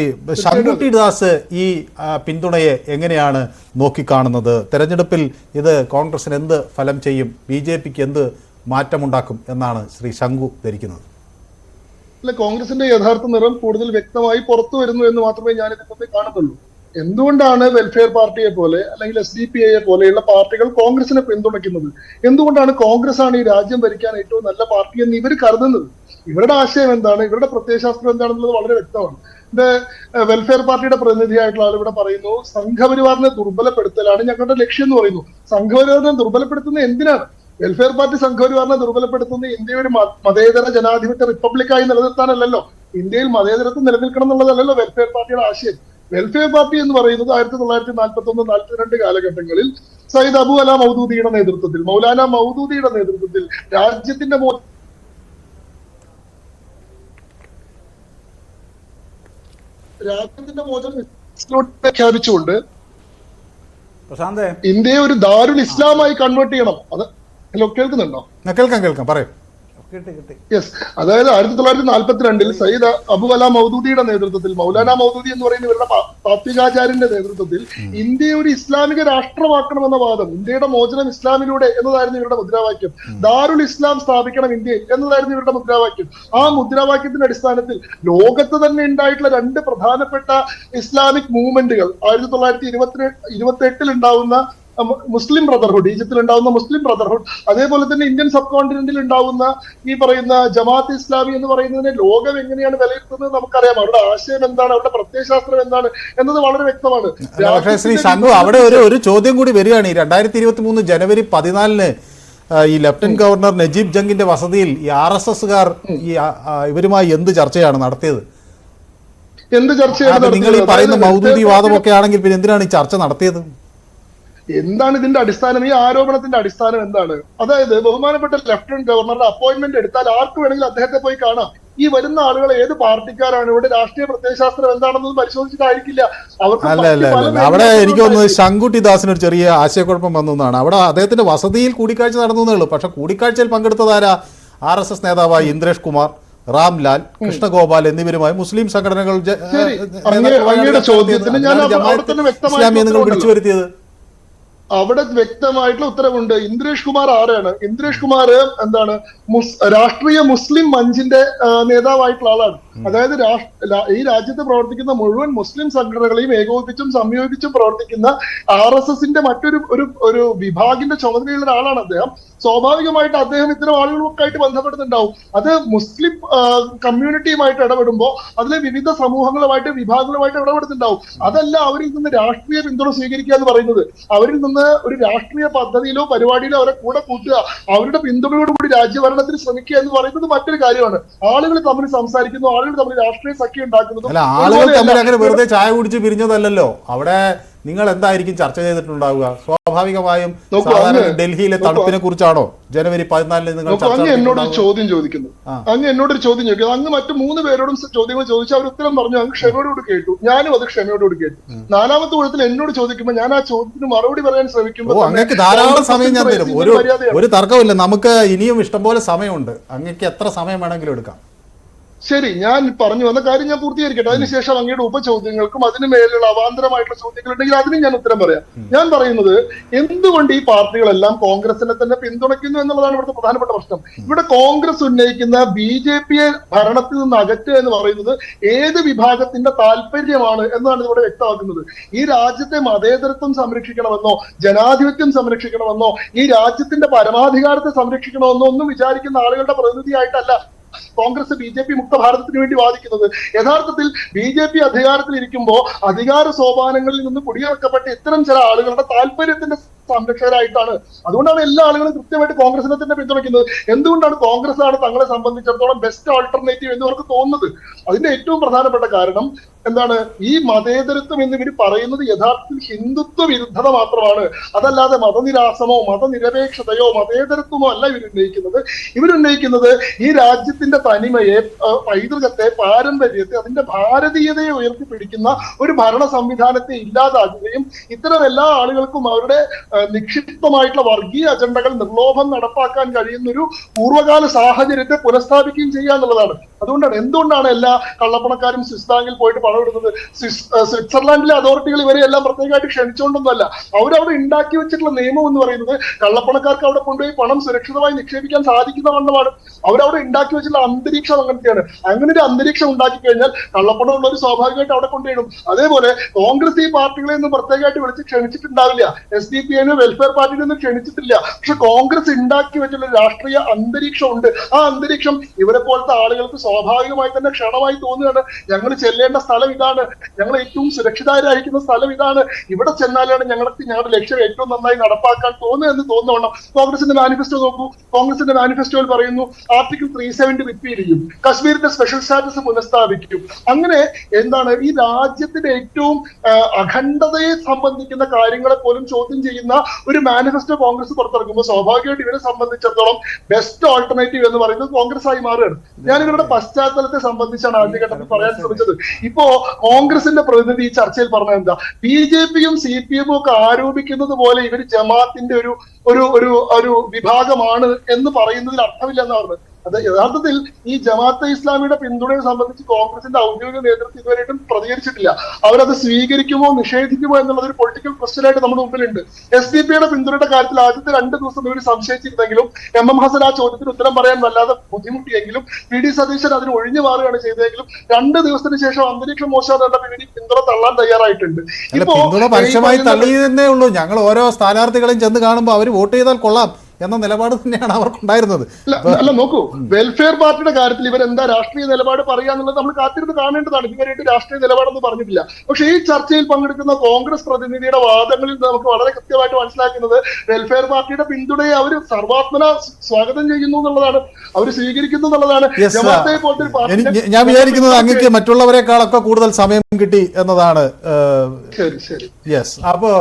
ശങ്കുട്ടി ദാസ് ഈ പിന്തുണയെ എങ്ങനെയാണ് നോക്കിക്കാണുന്നത്? തെരഞ്ഞെടുപ്പിൽ ഇത് കോൺഗ്രസിന് എന്ത് ഫലം ചെയ്യും? ബി ജെ പിക്ക് എന്ത് മാറ്റമുണ്ടാക്കും എന്നാണ് ശ്രീ ശങ്കു ധരിക്കുന്നത്. അല്ല കോൺഗ്രസിന്റെ യഥാർത്ഥ നിറം കൂടുതൽ വ്യക്തമായി പുറത്തു വരുന്നു എന്ന് മാത്രമേ ഞാൻ ഇതിനെ കാണുന്നുള്ളൂ. എന്തുകൊണ്ടാണ് വെൽഫെയർ പാർട്ടിയെ പോലെ അല്ലെങ്കിൽ എസ് ഡി പി ഐയെ പോലെയുള്ള പാർട്ടികൾ കോൺഗ്രസിനെ പിന്തുണയ്ക്കുന്നത്? എന്തുകൊണ്ടാണ് കോൺഗ്രസ് ആണ് ഈ രാജ്യം ഭരിക്കാൻ ഏറ്റവും നല്ല പാർട്ടി എന്ന് ഇവർ കരുതുന്നത്? ഇവരുടെ ആശയം എന്താണ്? ഇവരുടെ പ്രത്യയശാസ്ത്രം എന്താണെന്നുള്ളത് വളരെ വ്യക്തമാണ്. ഇത് വെൽഫെയർ പാർട്ടിയുടെ പ്രതിനിധിയായിട്ടുള്ള ആൾ ഇവിടെ പറയുന്നു സംഘപരിവാറിനെ ദുർബലപ്പെടുത്തലാണ് ഞങ്ങളുടെ ലക്ഷ്യം എന്ന് പറയുന്നു. സംഘപരിവാറിനെ ദുർബലപ്പെടുത്തുന്നത് എന്തിനാണ്? വെൽഫെയർ പാർട്ടി സംഘപരിവാറിനെ ദുർബലപ്പെടുത്തുന്നത് ഇന്ത്യ ഒരു മതേതര ജനാധിപത്യ റിപ്പബ്ലിക്കായി നിലനിർത്താനല്ലല്ലോ. ഇന്ത്യയിൽ മതേതരത്വം നിലനിൽക്കണം എന്നുള്ളതല്ലല്ലോ വെൽഫെയർ പാർട്ടിയുടെ ആശയം. വെൽഫെയർ പാർട്ടി എന്ന് പറയുന്നത് ആയിരത്തി തൊള്ളായിരത്തി നാൽപ്പത്തി ഒന്ന് നാൽപ്പത്തിരണ്ട് കാലഘട്ടങ്ങളിൽ സയ്യിദ് അബു അല മൗദൂദിയുടെ നേതൃത്വത്തിൽ മൗലാന മൗദൂദിയുടെ നേതൃത്വത്തിൽ രാജ്യത്തിന്റെ രാജ്യത്തിന്റെ മോചനം പ്രഖ്യാപിച്ചുകൊണ്ട് ഇന്ത്യയെ ഒരു ദാരുൽ ഇസ്ലാമായി കൺവേർട്ട് ചെയ്യണം. അത് ഹലോ കേൾക്കുന്നുണ്ടോ? കേൾക്കാം കേൾക്കാം. പറയൂ. യെസ് അതായത് ആയിരത്തി തൊള്ളായിരത്തി നാൽപ്പത്തിരണ്ടിൽ സയ്യിദ് അബു അല മൗദൂദിയുടെ നേതൃത്വത്തിൽ മൗലാന മൗദൂദി എന്ന് പറയുന്ന ഇവരുടെ താത്വികാചാര്യന്റെ നേതൃത്വത്തിൽ ഇന്ത്യയെ ഒരു ഇസ്ലാമിക രാഷ്ട്രമാക്കണമെന്ന വാദം ഇന്ത്യയുടെ മോചനം ഇസ്ലാമിലൂടെ എന്നതായിരുന്നു ഇവരുടെ മുദ്രാവാക്യം. ദാരുൽ ഇസ്ലാം സ്ഥാപിക്കണം ഇന്ത്യയിൽ എന്നതായിരുന്നു ഇവരുടെ മുദ്രാവാക്യം. ആ മുദ്രാവാക്യത്തിന്റെ അടിസ്ഥാനത്തിൽ ലോകത്ത് തന്നെ ഉണ്ടായിട്ടുള്ള രണ്ട് പ്രധാനപ്പെട്ട ഇസ്ലാമിക് മൂവ്മെന്റുകൾ ആയിരത്തി തൊള്ളായിരത്തി ഇരുപത്തി ഇരുപത്തി എട്ടിൽ ഉണ്ടാവുന്ന മുസ്ലിം ബ്രദർഹുഡ് ഈജിപ്തിൽ ഉണ്ടാവുന്ന മുസ്ലിം ബ്രദർഹുഡ് അതേപോലെ തന്നെ ഇന്ത്യൻ സബ് കോണ്ടിനെന്റിൽ ഉണ്ടാവുന്ന ഈ പറയുന്ന ജമാഅത്ത് ഇസ്ലാമി എന്ന് പറയുന്നതിനെ ലോകം എങ്ങനെയാണ് വിലയിരുത്തുന്നത് നമുക്കറിയാം. അവരുടെ ആശയം എന്താണ്? അവരുടെ പ്രത്യയശാസ്ത്രം എന്താണ്? എന്നത് വളരെ വ്യക്തമാണ്. പക്ഷേ ശ്രീ ശങ്കു അവിടെ ഒരു ഒരു ചോദ്യം കൂടി വരികയാണ്. ഈ രണ്ടായിരത്തി ഇരുപത്തി മൂന്ന് ജനുവരി പതിനാലിന് ഈ ലഫ്റ്റനന്റ് ഗവർണർ നജീബ് ജംഗിന്റെ വസതിയിൽ ഈ ആർ എസ് എസുകാർ ഈ ഇവരുമായി എന്ത് ചർച്ചയാണ് നടത്തിയത്? എന്ത് ചർച്ചയാണ് നിങ്ങൾ ഈ? പറയുന്ന അതായത് മൗദൂദി വാദമൊക്കെ ആണെങ്കിൽ പിന്നെ എന്തിനാണ് ഈ ചർച്ച നടത്തിയത്? എന്താണ് ഇതിന്റെ അടിസ്ഥാനം? ഈ ആരോപണത്തിന്റെ അടിസ്ഥാനം എന്താണ്? അതായത് ബഹുമാനപ്പെട്ട ലഫ്റ്റനന്റ് ഗവർണറുടെ അപ്പോയിന്റ്മെന്റ് എടുത്താൽ ആർക്ക് വേണമെങ്കിലും അദ്ദേഹത്തെ പോയി കാണാം. ഈ വരുന്ന ആളുകൾ ഏത് പാർട്ടിക്കാരാണ്? ഇവിടെ രാഷ്ട്രീയ പ്രത്യയശാസ്ത്രം എന്താണെന്നൊന്നും പരിശോധിച്ചിട്ടായിരിക്കില്ല. അവർക്ക്. അവിടെ എനിക്ക് തോന്നുന്നത്. ശങ്കുട്ടി ദാസിന് ഒരു ചെറിയ ആശയക്കുഴപ്പം വന്നതാണ് അവിടെ അദ്ദേഹത്തിന്റെ വസതിയിൽ കൂടിക്കാഴ്ച നടന്നു ഉള്ളൂ. പക്ഷെ കൂടിക്കാഴ്ചയിൽ പങ്കെടുത്തതാരാ ആർ എസ് എസ് നേതാവായ ഇന്ദ്രേഷ് കുമാർ റാംലാൽ കൃഷ്ണഗോപാൽ എന്നിവരുമായി മുസ്ലിം സംഘടനകൾ ഇസ്ലാമിയെ നിങ്ങൾ. വിളിച്ചു വരുത്തിയത്. അവിടെ വ്യക്തമായിട്ടുള്ള ഉത്തരവുണ്ട്. ഇന്ദ്രേഷ് കുമാർ ആരാണ്? ഇന്ദ്രേഷ് കുമാർ എന്താണ്? രാഷ്ട്രീയ മുസ്ലിം മഞ്ചിന്റെ നേതാവായിട്ടുള്ള ആളാണ്. അതായത് ഈ രാജ്യത്ത് പ്രവർത്തിക്കുന്ന മുഴുവൻ മുസ്ലിം സംഘടനകളെയും ഏകോപിപ്പിച്ചും സംയോജിപ്പിച്ചും പ്രവർത്തിക്കുന്ന ആർ എസ് എസിന്റെ മറ്റൊരു ഒരു ഒരു വിഭാഗിന്റെ ചുമതലയുള്ള ഒരാളാണ് അദ്ദേഹം. സ്വാഭാവികമായിട്ട് അദ്ദേഹം ഇത്തരം ആളുകളൊക്കെ ആയിട്ട് ബന്ധപ്പെടുന്നുണ്ടാവും. അത് മുസ്ലിം കമ്മ്യൂണിറ്റിയുമായിട്ട് ഇടപെടുമ്പോൾ അതിലെ വിവിധ സമൂഹങ്ങളുമായിട്ട് വിഭാഗങ്ങളുമായിട്ട് ഇടപെടുന്നുണ്ടാവും. അതല്ല അവരിൽ നിന്ന് രാഷ്ട്രീയ പിന്തുണ സ്വീകരിക്കുക എന്ന് പറയുന്നത്. അവരിൽ നിന്ന് ഒരു രാഷ്ട്രീയ പദ്ധതിയിലോ പരിപാടിയിലോ അവരെ കൂടെ കൂട്ടുക. അവരുടെ പിന്തുണയോടുകൂടി രാജ്യഭരണത്തിന് ശ്രമിക്കുക എന്ന് പറയുന്നത് മറ്റൊരു കാര്യമാണ്. ആളുകൾ തമ്മിൽ സംസാരിക്കുന്നു ആളുകൾ തമ്മിൽ രാഷ്ട്രീയ സഖ്യം ഉണ്ടാക്കുന്നതും ആളുകൾ തമ്മിൽ അങ്ങനെ വെറുതെ ചായ കുടിച്ച് പിരിഞ്ഞതല്ലല്ലോ. അവിടെ നിങ്ങൾ എന്തായിരിക്കും ചർച്ച ചെയ്തിട്ടുണ്ടാവുക? സ്വാഭാവികമായും ഡൽഹിയിലെ തണുപ്പിനെ കുറിച്ചാണോ? ജനുവരി പതിനാലിന് നിങ്ങൾ അങ്ങ് എന്നോട് ഒരു ചോദ്യം ചോദിക്കുന്നു. അങ്ങ് എന്നോട് ഒരു ചോദ്യം ചോദിക്കുന്നു. അങ്ങ് മറ്റു മൂന്ന് പേരോടും ചോദ്യങ്ങൾ ചോദിച്ചു. അവർ ഉത്തരം പറഞ്ഞു. അങ്ങ് ക്ഷമയോടുകൂടി കേട്ടു. ഞാനും അത് ക്ഷമയോടുകൂടി കേട്ടു. നാലാമത്തെ ഊഴത്തിൽ എന്നോട് ചോദിക്കുമ്പോൾ ഞാൻ ആ ചോദ്യത്തിന് മറുപടി പറയാൻ ശ്രമിക്കുമ്പോൾ അങ്ങക്ക് ധാരാളം സമയം ഞാൻ തരും. ഒരു ഒരു തർക്കമില്ല നമുക്ക് ഇനിയും ഇഷ്ടംപോലെ സമയമുണ്ട്. അങ്ങക്ക് എത്ര സമയം വേണമെങ്കിലും എടുക്കാം. ശരി ഞാൻ പറഞ്ഞു വന്ന കാര്യം ഞാൻ പൂർത്തീകരിക്കട്ടെ. അതിനുശേഷം അങ്ങയുടെ ഉപചോദ്യങ്ങൾക്കും അതിന് മേലുള്ള അവാന്തരമായിട്ടുള്ള ചോദ്യങ്ങൾ ഉണ്ടെങ്കിൽ അതിനും ഞാൻ ഉത്തരം പറയാം. ഞാൻ പറയുന്നത് എന്തുകൊണ്ട് ഈ പാർട്ടികളെല്ലാം കോൺഗ്രസിനെ തന്നെ പിന്തുണയ്ക്കുന്നു എന്നുള്ളതാണ് ഇവിടുത്തെ പ്രധാനപ്പെട്ട പ്രശ്നം. ഇവിടെ കോൺഗ്രസ് ഉന്നയിക്കുന്ന ബി ജെ പിയെ ഭരണത്തിൽ നിന്ന് അകറ്റുക എന്ന് പറയുന്നത് ഏത് വിഭാഗത്തിന്റെ താല്പര്യമാണ് എന്നാണ് ഇവിടെ വ്യക്തമാക്കുന്നത്. ഈ രാജ്യത്തെ മതേതരത്വം സംരക്ഷിക്കണമെന്നോ ജനാധിപത്യം സംരക്ഷിക്കണമെന്നോ ഈ രാജ്യത്തിന്റെ പരമാധികാരത്തെ സംരക്ഷിക്കണമെന്നോ ഒന്നും വിചാരിക്കുന്ന ആളുകളുടെ പ്രതിനിധിയായിട്ടല്ല കോൺഗ്രസ് ബി ജെ പി മുക്ത ഭാരതത്തിന് വേണ്ടി വാദിക്കുന്നത്. യഥാർത്ഥത്തിൽ ബി ജെ പി അധികാരത്തിൽ ഇരിക്കുമ്പോൾ അധികാര സോപാനങ്ങളിൽ നിന്ന് കുടിയിറക്കപ്പെട്ട ഇത്തരം ചില ആളുകളുടെ താല്പര്യത്തിന്റെ സംരക്ഷകരായിട്ടാണ്. അതുകൊണ്ടാണ് എല്ലാ ആളുകളും കൃത്യമായിട്ട് കോൺഗ്രസിനെ തന്നെ പിന്തുണയ്ക്കുന്നത്. എന്തുകൊണ്ടാണ് കോൺഗ്രസ് ആണ് തങ്ങളെ സംബന്ധിച്ചിടത്തോളം ബെസ്റ്റ് ആൾട്ടർനേറ്റീവ് എന്ന് അവർക്ക് തോന്നുന്നത്? അതിന്റെ ഏറ്റവും പ്രധാനപ്പെട്ട കാരണം എന്താണ്? ഈ മതേതരത്വം എന്ന് ഇവർ പറയുന്നത് യഥാർത്ഥത്തിൽ ഹിന്ദുത്വ വിരുദ്ധത മാത്രമാണ്. അതല്ലാതെ മതനിരാസമോ മതനിരപേക്ഷതയോ മതേതരത്വമോ അല്ല ഇവർ ഉന്നയിക്കുന്നത്. ഇവരുന്നയിക്കുന്നത് ഈ രാജ്യത്തിന്റെ തനിമയെ പൈതൃകത്തെ പാരമ്പര്യത്തെ അതിന്റെ ഭാരതീയതയെ ഉയർത്തിപ്പിടിക്കുന്ന ഒരു ഭരണ സംവിധാനത്തെ ഇല്ലാതാക്കുകയും ഇത്തരം എല്ലാ ആളുകൾക്കും അവരുടെ നിക്ഷിപ്തമായിട്ടുള്ള വർഗീയ അജണ്ടകൾ നിർലോഭം നടപ്പാക്കാൻ കഴിയുന്ന ഒരു പൂർവകാല സാഹചര്യത്തെ പുനഃസ്ഥാപിക്കുകയും ചെയ്യുക എന്നുള്ളതാണ്. അതുകൊണ്ടാണ് എന്തുകൊണ്ടാണ് എല്ലാ കള്ളപ്പണക്കാരും സ്വിസ് ബാങ്കിൽ പോയിട്ട് പണം ഇടുന്നത് സ്വിറ്റ്സർലാൻഡിലെ അതോറിറ്റികൾ ഇവരെ എല്ലാം പ്രത്യേകമായിട്ട് ക്ഷണിച്ചുകൊണ്ടൊന്നുമല്ല അവരവിടെ ഉണ്ടാക്കി വെച്ചിട്ടുള്ള നിയമം എന്ന് പറയുന്നത് കള്ളപ്പണക്കാർക്ക് അവിടെ കൊണ്ടുപോയി പണം സുരക്ഷിതമായി നിക്ഷേപിക്കാൻ സാധിക്കുന്ന വണ്ണമാണ്. അവരവിടെ ഉണ്ടാക്കി വെച്ചിട്ടുള്ള അന്തരീക്ഷം അങ്ങനത്തെയാണ്. അങ്ങനെ ഒരു അന്തരീക്ഷം ഉണ്ടാക്കി കഴിഞ്ഞാൽ കള്ളപ്പണം ഉള്ളവർ സ്വാഭാവികമായിട്ട് അവിടെ കൊണ്ടുപോയിടും അതേപോലെ കോൺഗ്രസ് ഈ പാർട്ടികളെ ഒന്നും പ്രത്യേകമായിട്ട് വിളിച്ച് ക്ഷണിച്ചിട്ടുണ്ടാവില്ല. എസ് ഡി പി ഐനോ വെൽഫെയർ പാർട്ടിനെ ഒന്നും ക്ഷണിച്ചിട്ടില്ല. പക്ഷെ കോൺഗ്രസ് ഉണ്ടാക്കി വെച്ചിട്ടുള്ള രാഷ്ട്രീയ അന്തരീക്ഷം ഉണ്ട് ആ അന്തരീക്ഷം ഇവരെ പോലത്തെ ആളുകൾക്ക് സ്വാഭാവികമായി തന്നെ ക്ഷണമായി തോന്നുകയാണ്. ഞങ്ങൾ ചെല്ലേണ്ട സ്ഥലം ഇതാണ്. ഞങ്ങൾ ഏറ്റവും സുരക്ഷിതരായിരിക്കുന്ന സ്ഥലം ഇതാണ്. ഇവിടെ ചെന്നാലാണ് ഞങ്ങൾക്ക് ഞങ്ങളുടെ ലക്ഷ്യം ഏറ്റവും നന്നായി നടപ്പാക്കാൻ തോന്നുക എന്ന് തോന്നുന്നു കോൺഗ്രസിന്റെ മാനിഫെസ്റ്റോ നോക്കൂ. കോൺഗ്രസിന്റെ മാനിഫെസ്റ്റോയിൽ പറയുന്നു ആർട്ടിക്കിൾ ത്രീ സെവന്റി റിപ്പീൽ ചെയ്യും. കശ്മീരിന്റെ സ്പെഷ്യൽ സ്റ്റാറ്റസ് പുനഃസ്ഥാപിക്കും. അങ്ങനെ എന്താണ് ഈ രാജ്യത്തിന്റെ ഏറ്റവും അഖണ്ഡതയെ സംബന്ധിക്കുന്ന കാര്യങ്ങളെ പോലും ചോദ്യം ചെയ്യുന്ന ഒരു മാനിഫെസ്റ്റോ കോൺഗ്രസ് പുറത്തിറക്കുമ്പോൾ സ്വാഭാവികമായിട്ട് ഇവരെ സംബന്ധിച്ചിടത്തോളം ബെസ്റ്റ് ഓൾട്ടർനേറ്റീവ് എന്ന് പറയുന്നത് കോൺഗ്രസ് ആയി മാറുകയാണ്. ഞാൻ ഇവരുടെ പശ്ചാത്തലത്തെ സംബന്ധിച്ചാണ് ആദ്യഘട്ടത്തിൽ പറയാൻ ശ്രമിച്ചത്. ഇപ്പോ കോൺഗ്രസിന്റെ പ്രതിനിധി ഈ ചർച്ചയിൽ പറഞ്ഞത് എന്താ? ബി ജെ പിയും സി പി എമ്മും ഒക്കെ ആരോപിക്കുന്നത് പോലെ ഇവർ ജമാത്തിന്റെ ഒരു ഒരു ഒരു ഒരു വിഭാഗമാണ് എന്ന് പറയുന്നതിൽ അർത്ഥമില്ലെന്നാണ് പറഞ്ഞത്. അത് യഥാർത്ഥത്തിൽ ഈ ജമാഅത്തെ ഇസ്ലാമിയുടെ പിന്തുണയെ സംബന്ധിച്ച് കോൺഗ്രസിന്റെ ഔദ്യോഗിക നേതൃത്വം ഇതുവരെയായിട്ടും പ്രതികരിച്ചിട്ടില്ല. അവരത് സ്വീകരിക്കുമോ നിഷേധിക്കുമോ എന്നുള്ളത് ഒരു പൊളിറ്റിക്കൽ ക്വസ്റ്റ്യൻ ആയിട്ട് നമ്മുടെ മുമ്പിലുണ്ട്. എസ് ഡി പിയുടെ പിന്തുണയുടെ കാര്യത്തിൽ ആദ്യത്തെ രണ്ട് ദിവസം ഇവർ സംശയിച്ചിരുന്നെങ്കിലും എം എം ഹസൻ ആ ചോദ്യത്തിന് ഉത്തരം പറയാൻ വല്ലാതെ ബുദ്ധിമുട്ടിയെങ്കിലും പി ഡി സതീശൻ അതിന് ഒഴിഞ്ഞു മാറുകയാണ് ചെയ്തതെങ്കിലും രണ്ട് ദിവസത്തിന് ശേഷം അന്തരീക്ഷം മോശം പി ഡി പിന്തുണ തള്ളാൻ തയ്യാറായിട്ടുണ്ട്. ഇപ്പോൾ പരസ്യമായി പറയുന്ന- ഉള്ളൂ. ഞങ്ങൾ ഓരോ സ്ഥാനാർത്ഥികളെയും ചെന്ന് കാണുമ്പോൾ അവർ വോട്ട് ചെയ്താൽ കൊള്ളാം. എന്ന നിലപാട് തന്നെയാണ് അവർക്കുണ്ടായിരുന്നത്. അല്ല നോക്കൂ വെൽഫെയർ പാർട്ടിയുടെ കാര്യത്തിൽ ഇവർ എന്താ രാഷ്ട്രീയ നിലപാട് പറയുക എന്നുള്ളത് നമ്മൾ കാത്തിരുന്ന് കാണേണ്ടതാണ്. ഇതുവരെയായിട്ട് രാഷ്ട്രീയ നിലപാടൊന്നും പറഞ്ഞിട്ടില്ല. പക്ഷെ ഈ ചർച്ചയിൽ പങ്കെടുക്കുന്ന കോൺഗ്രസ് പ്രതിനിധിയുടെ വാദങ്ങളിൽ നമുക്ക് വളരെ കൃത്യമായിട്ട് മനസ്സിലാക്കുന്നത് വെൽഫെയർ പാർട്ടിയുടെ പിന്തുണയെ അവർ സർവാത്മന സ്വാഗതം ചെയ്യുന്നു എന്നുള്ളതാണ്. അവർ സ്വീകരിക്കുന്നു എന്നുള്ളതാണ്. ഞാൻ വിചാരിക്കുന്നത് അങ്ങക്ക് മറ്റുള്ളവരെക്കാളൊക്കെ കൂടുതൽ സമയം കിട്ടി എന്നതാണ് ശരി ശരി. യെസ് അപ്പോൾ